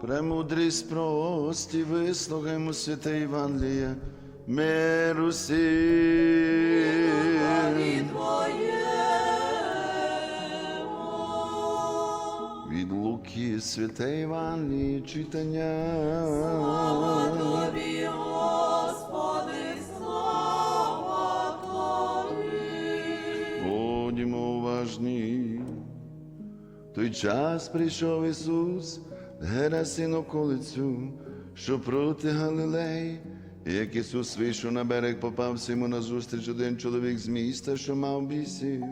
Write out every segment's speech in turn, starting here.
Премудрість прості, вислухаймо святе Євангеліє, миру всім. Від Луки святе Євангеліє читання. Господи, слава Тобі. Уважні. Той час прийшов Ісус, Герасин околицю, що проти Галилеї. Як Ісус вийшов на берег, попався йому назустріч один чоловік з міста, що мав бісів.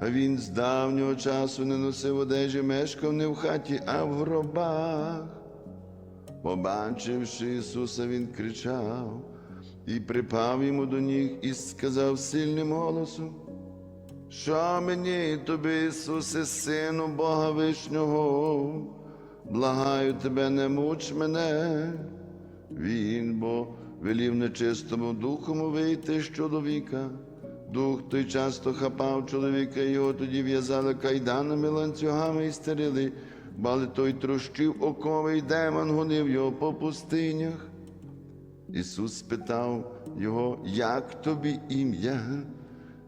А він з давнього часу не носив одежі, мешкав не в хаті, а в гробах. Побачивши Ісуса, він кричав і припав йому до ніг і сказав сильним голосом. Що мені тобі, Ісусе, Сину Бога Вишнього, благаю тебе, не муч мене. Він бо велів нечистому духому вийти з чоловіка. Дух той часто хапав чоловіка, його тоді в'язали кайданами, ланцюгами і стерили, бали той трощив оковий демон гонив його по пустинях. Ісус спитав його, як тобі ім'я?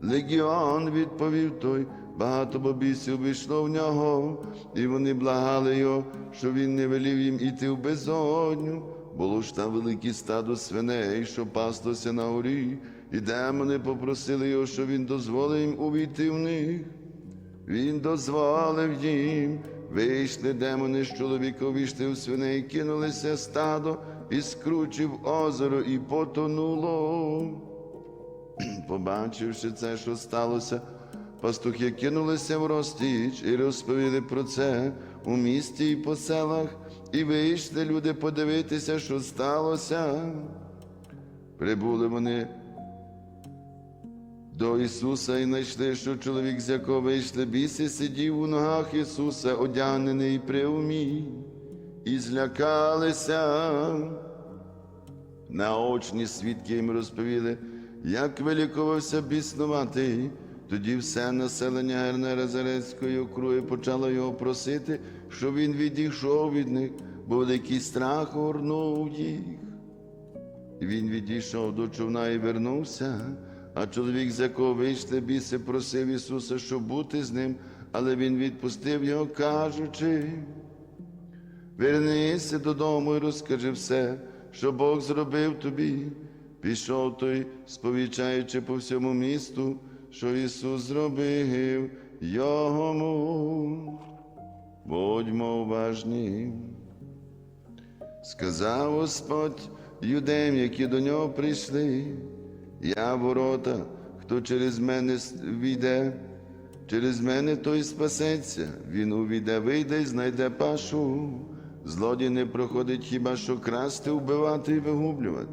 Легіон відповів той, багато бобісів вийшло в нього, і вони благали його, що він не велів їм іти в безодню. Було ж там велике стадо свиней, що паслося на горі, і демони попросили його, що він дозволив їм увійти в них. Він дозволив їм, вийшли демони з чоловіка, вийшли в свиней, кинулися стадо і скручив озеро, і потонуло. Побачивши це, що сталося, пастухи кинулися в розтіч і розповіли про це у місті і по селах, і вийшли люди подивитися, що сталося. Прибули вони до Ісуса і знайшли, що чоловік, з якого вийшли біси, сидів у ногах Ісуса, одягнений при умі, і злякалися. Наочні свідки їм розповіли, як вилікувався біснуватий. Тоді все населення Гернера Зарецької округи почало його просити, щоб він відійшов від них, бо великий страх огорнув їх. Він відійшов до човна і вернувся, а чоловік, з якого вийшли біси, просив Ісуса, щоб бути з ним, але Він відпустив його, кажучи. Вернися додому і розкажи все, що Бог зробив тобі. Пішов той, сповічаючи по всьому місту, що Ісус зробив йому. Будьмо уважні. Сказав Господь юдеям, які до нього прийшли, я ворота, хто через мене війде, через мене той спасеться, він увійде, вийде і знайде пашу. Злодій не проходить хіба що красти, вбивати і вигублювати.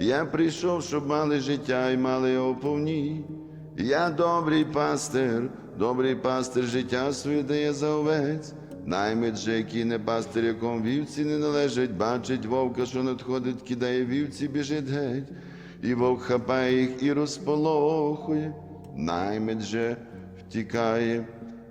Я прийшов, щоб мали життя і мали його повні. Я добрий пастир, добрий пастир життя своє дає за овець. Наймит же, який не пастир, якому вівці не належать, бачить вовка, що надходить, кидає вівці, біжить геть, і вовк хапає їх і розполохує. Наймит же втікає,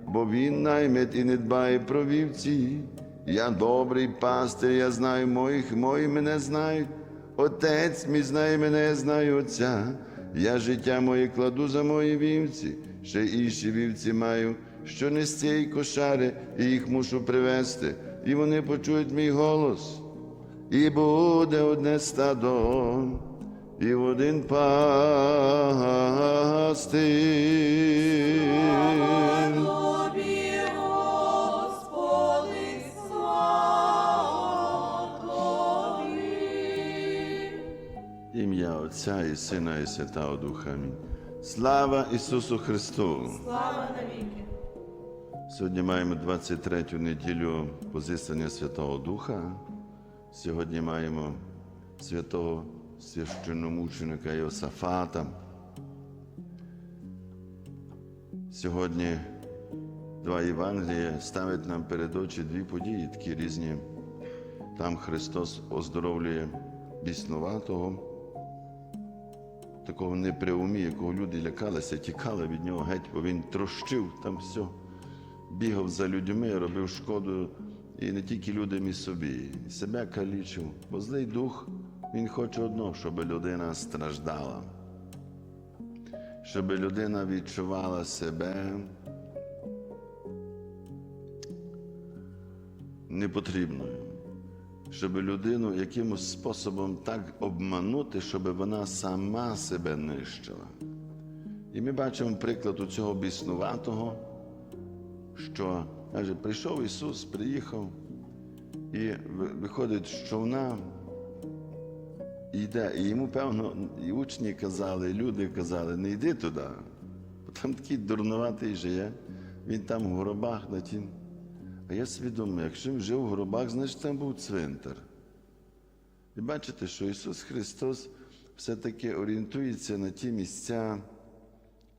бо він наймит і не дбає про вівці. Я добрий пастир, я знаю моїх, мої мене знають. Отець мій знає мене, знаю Отця. Я життя моє кладу за мої вівці, ще інші вівці маю, що не з цієї кошари, і їх мушу привезти, і вони почують мій голос. І буде одне стадо, і один пастир. Отця і Сина, і Святого Духа. Амінь. Слава Ісусу Христу! Слава навіки. Сьогодні маємо 23-ю неділю позиснення Святого Духа. Сьогодні маємо святого священномученика Йосафата. Сьогодні два Євангелія ставить нам перед очі дві події, такі різні. Там Христос оздоровлює біснуватого, такого не якого люди лякалися, тікали від нього геть, бо він трощив там все, бігав за людьми, робив шкоду. І не тільки людям і собі, і себе калічив. Бо злий дух, він хоче одного, щоб людина страждала, щоб людина відчувала себе непотрібною, щоб людину якимось способом так обманути, щоб вона сама себе нищила. І ми бачимо приклад у цього біснуватого, що каже, прийшов Ісус, приїхав, і виходить з човна, йде. І йому, певно, і учні казали, і люди казали, не йди туди. Бо там такий дурнуватий жиє, він там в гробах на тім. А я думаю, якщо він жив в гробах, значить там був цвинтар. І бачите, що Ісус Христос все-таки орієнтується на ті місця.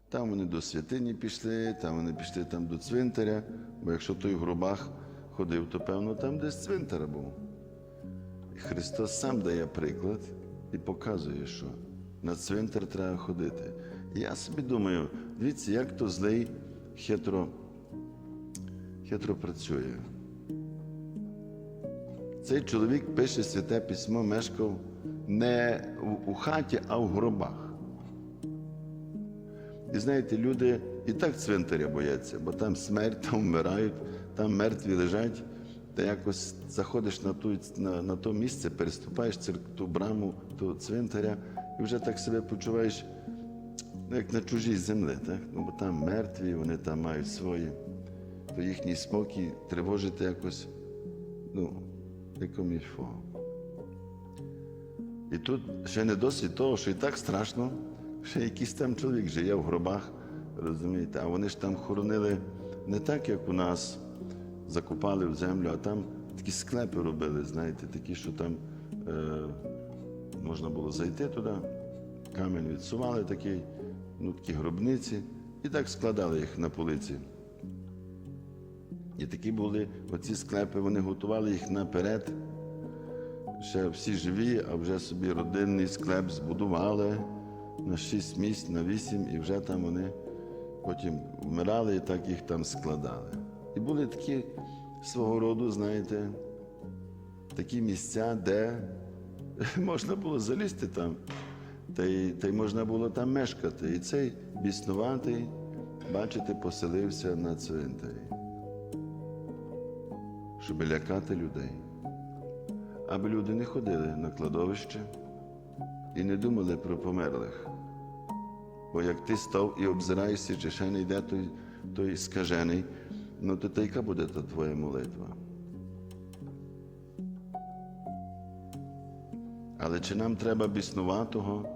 Там вони до святині пішли, там вони пішли там до цвинтаря, бо якщо той в гробах ходив, то певно там десь цвинтар був. І Христос сам дає приклад і показує, що на цвинтар треба ходити. Я собі думаю, дивіться, як то злий хитро, хитро працює. Цей чоловік пише святе письмо, мешкав не у- хаті, а в гробах. І знаєте, люди і так цвинтаря бояться, бо там смерть, там вмирають, там мертві лежать. Та якось заходиш на ту, на, на то місце, переступаєш цир- ту браму, ту цвинтаря, і вже так себе почуваєш, ну, як на чужій землі. Так? Ну, бо там мертві, вони там мають свої, то їхній спокій тривожити якось, ну, якомільфо. І тут ще не досить того, що і так страшно, ще якийсь там чоловік живе в гробах, розумієте, а вони ж там хоронили не так, як у нас закопали в землю, а там такі склепи робили, знаєте, такі, що там е, можна було зайти туди, камінь відсували такий, ну такі гробниці, і так складали їх на полиці. І такі були оці склепи, вони готували їх наперед ще всі живі, а вже собі родинний склеп збудували на шість місць, на вісім, і вже там вони потім вмирали і так їх там складали. І були такі свого роду, знаєте, такі місця, де можна було залізти там, та й, та й можна було там мешкати. І цей біснуватий, бачите, поселився на цвинтарі, щоб лякати людей аби люди не ходили на кладовище і не думали про померлих. Бо як ти став і обзираєшся, чи ще не йде той, той скажений, ну то та яка буде та твоя молитва? Але чи нам треба біснуватого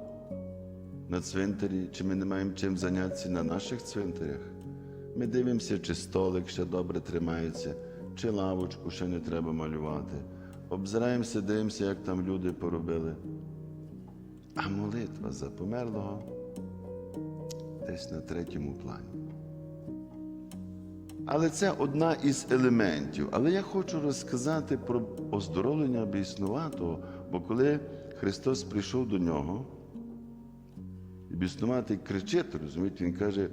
на цвинтарі, чи ми не маємо чим зайнятися на наших цвинтарях? Ми дивимося, чи столик ще добре тримається, чи лавочку ще не треба малювати. Обзираємося, дивимося, як там люди поробили. А молитва за померлого десь на третьому плані. Але це одна із елементів. Але я хочу розказати про оздоровлення біснуватого, бо коли Христос прийшов до нього, і біснуватий кричить, розумієте, він каже,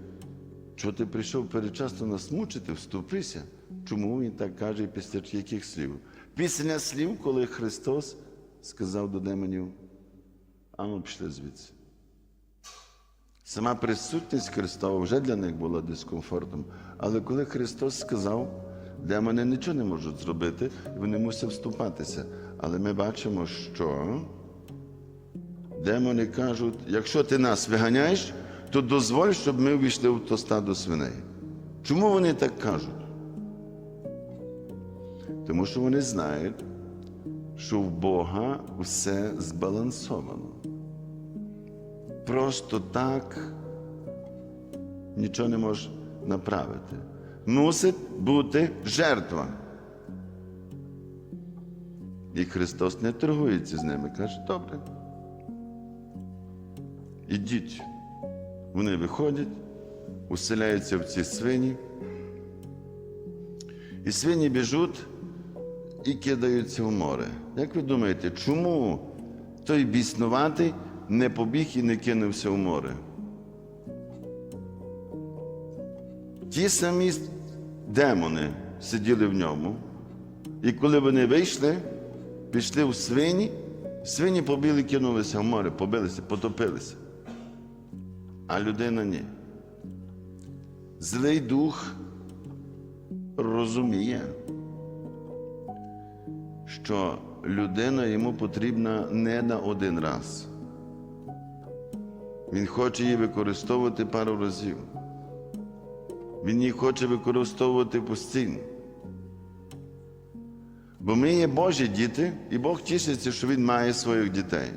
що ти прийшов передчасно нас мучити, вступися. Чому він так каже і після яких слів? Після слів, коли Христос сказав до демонів, ану пішли звідси. Сама присутність Христова вже для них була дискомфортом. Але коли Христос сказав, демони нічого не можуть зробити, і вони мусять вступатися. Але ми бачимо, що демони кажуть, якщо ти нас виганяєш, то дозволь, щоб ми увійшли в то стадо свиней. Чому вони так кажуть? Тому що вони знають, що в Бога все збалансовано. Просто так нічого не може направити. Мусить бути жертва. І Христос не торгується з ними. Каже, добре. Ідіть. Вони виходять, уселяються в ці свині. І свині біжуть і кидаються в море. Як ви думаєте, чому той біснуватий не побіг і не кинувся в море? Ті самі демони сиділи в ньому, І коли вони вийшли, пішли в свині, свині побили, кинулися в море, побилися, потопилися. А людина ні. Злий дух розуміє, що людина йому потрібна не на один раз. Він хоче її використовувати пару разів. Він її хоче використовувати постійно. Бо ми є Божі діти, і Бог тішиться, що Він має своїх дітей.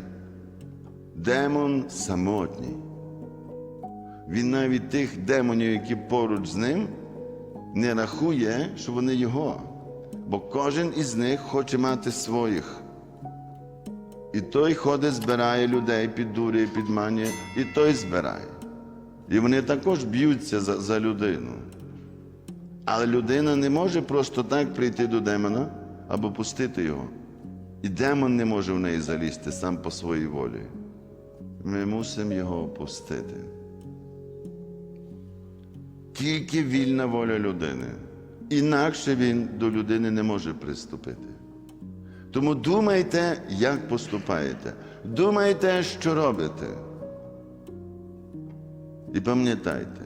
Демон самотній. Він навіть тих демонів, які поруч з ним, не рахує, що вони його. Бо кожен із них хоче мати своїх. І той ходить, збирає людей, піддурює, підманює, і той збирає. І вони також б'ються за, за людину. Але людина не може просто так прийти до демона або пустити його. І демон не може в неї залізти сам по своїй волі. Ми мусимо його опустити. Тільки вільна воля людини. Інакше він до людини не може приступити. Тому думайте, як поступаєте. Думайте, що робите. І пам'ятайте,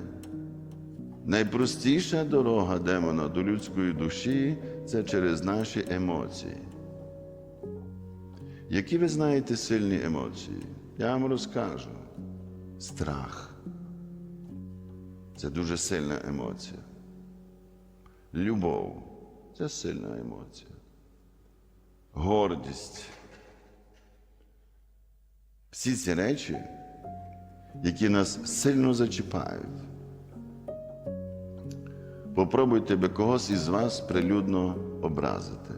найпростіша дорога демона до людської душі це через наші емоції. Які ви знаєте сильні емоції? Я вам розкажу. Страх. Це дуже сильна емоція. Любов це сильна емоція. Гордість. Всі ці речі, які нас сильно зачіпають. Попробуйте би когось із вас прилюдно образити.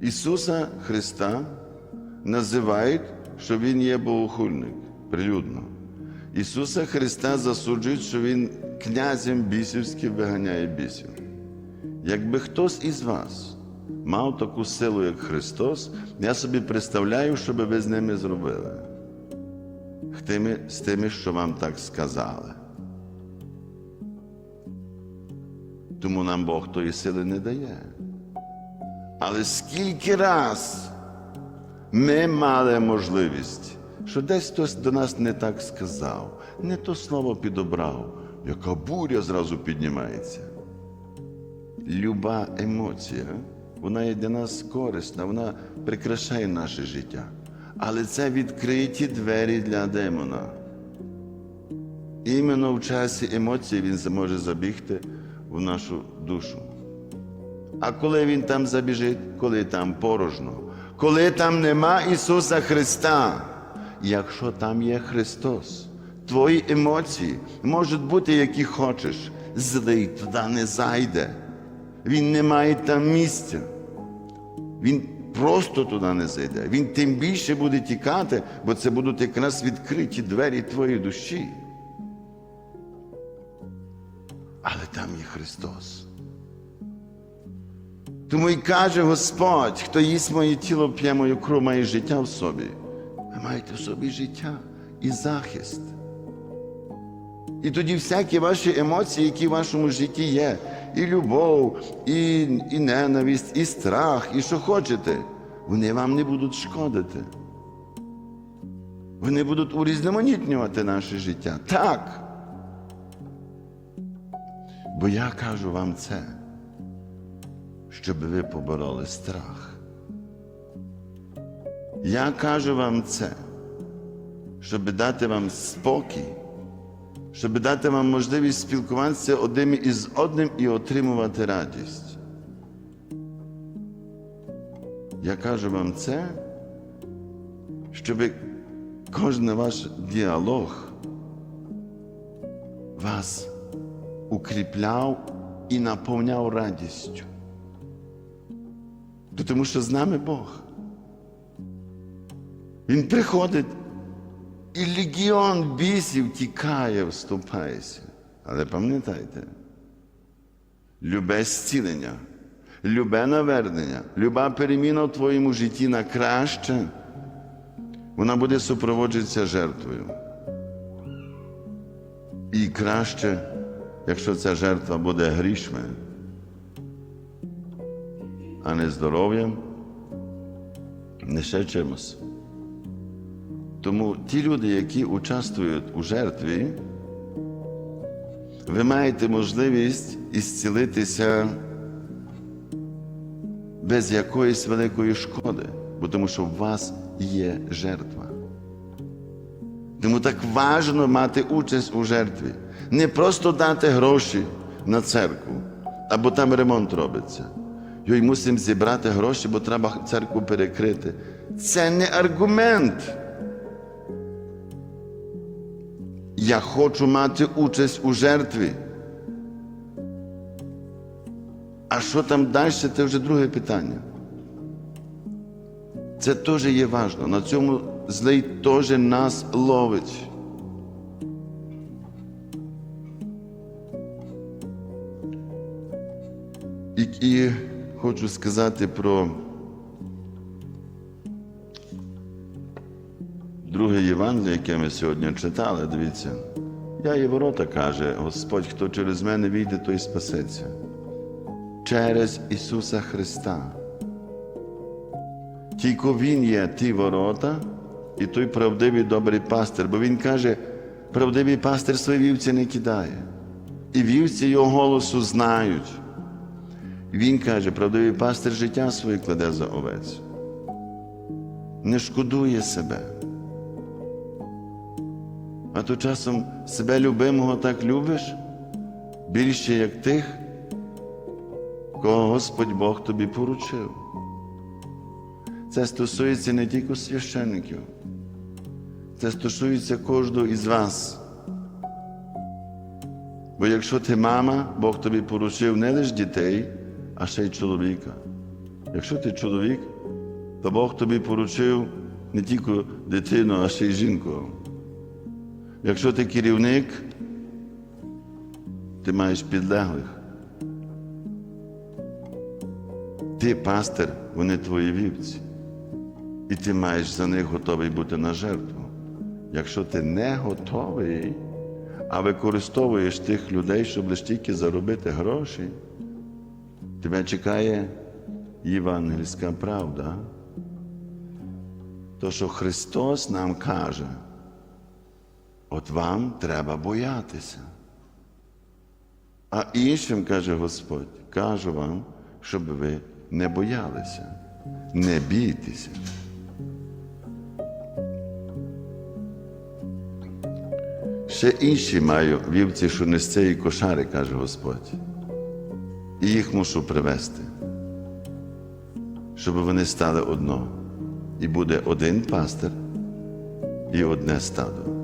Ісуса Христа називають, що Він є богохульник прилюдно. Ісуса Христа засуджують, що Він князем бісівським виганяє бісів. Якби хтось із вас мав таку силу, як Христос, я собі представляю, що би ви з ними зробили. З тими, з тими, що вам так сказали. Тому нам Бог тої сили не дає. Але скільки раз ми мали можливість, що десь хтось до нас не так сказав, не то слово підобрав, яка буря зразу піднімається. Люба емоція, вона є для нас корисна, вона прикрашає наше життя. Але це відкриті двері для демона. Іменно в часі емоцій він зможе забігти в нашу душу. А коли він там забіжить, коли там порожно, коли там нема Ісуса Христа, якщо там є Христос, твої емоції можуть бути, які хочеш, злий туди не зайде. Він не має там місця. Він просто туди не зайде. Він тим більше буде тікати, бо це будуть якраз відкриті двері твоєї душі. Але там є Христос. Тому і каже Господь, хто їсть моє тіло, п'є мою кров, має життя в собі. Ви маєте в собі життя і захист. І тоді всякі ваші емоції, які в вашому житті є, і любов, і, і ненависть, і страх, і що хочете, вони вам не будуть шкодити. Вони будуть урізноманітнювати наше життя. Так. Бо я кажу вам це, щоб ви побороли страх. Я кажу вам це, щоб дати вам спокій, щоб дати вам можливість спілкуватися одним із одним і отримувати радість. Я кажу вам це, щоб кожен ваш діалог вас укріпляв і наповняв радістю. Тому що з нами Бог. Він приходить, і легіон бісів тікає, вступається. Але пам'ятайте, любе зцілення, любе навернення, люба переміна в твоєму житті на краще, вона буде супроводжуватися жертвою. І краще, якщо ця жертва буде грішми, а не здоров'ям, не ще чимось. Тому ті люди, які участвують у жертві, ви маєте можливість ісцілитися без якоїсь великої шкоди, бо тому що в вас є жертва. Тому так важливо мати участь у жертві. Не просто дати гроші на церкву, або там ремонт робиться. Йой мусимо зібрати гроші, бо треба церкву перекрити. Це не аргумент. Я хочу мати участь у жертві. А що там далі, це вже друге питання. Це теж є важливо. На цьому злий теж нас ловить. І, і хочу сказати про друге Євангеліє, яке ми сьогодні читали. Дивіться. Я є ворота, каже Господь, хто через мене війде, той спасеться. Через Ісуса Христа. Тільки Він є ті ворота і той правдивий добрий пастир, бо Він каже, правдивий пастир свої вівці не кидає. І вівці його голосу знають. Він каже, правдивий пастир життя своє кладе за овець. Не шкодує себе. А то часом себе любимого так любиш більше, як тих, кого Господь Бог тобі поручив. Це стосується не тільки священників, це стосується кожного із вас. Бо якщо ти мама, Бог тобі поручив не лише дітей, а ще й чоловіка. Якщо ти чоловік, то Бог тобі поручив не тільки дитину, а ще й жінку. Якщо ти керівник, ти маєш підлеглих. Ти пастир, вони твої вівці. І ти маєш за них готовий бути на жертву. Якщо ти не готовий, а використовуєш тих людей, щоб лише тільки заробити гроші, тебе чекає євангельська правда. То, що Христос нам каже, от вам треба боятися. А іншим, каже Господь, кажу вам, щоб ви не боялися, не бійтеся. Ще інші маю вівці, що не з цієї кошари, каже Господь. І їх мушу привезти, щоб вони стали одно. І буде один пастир і одне стадо.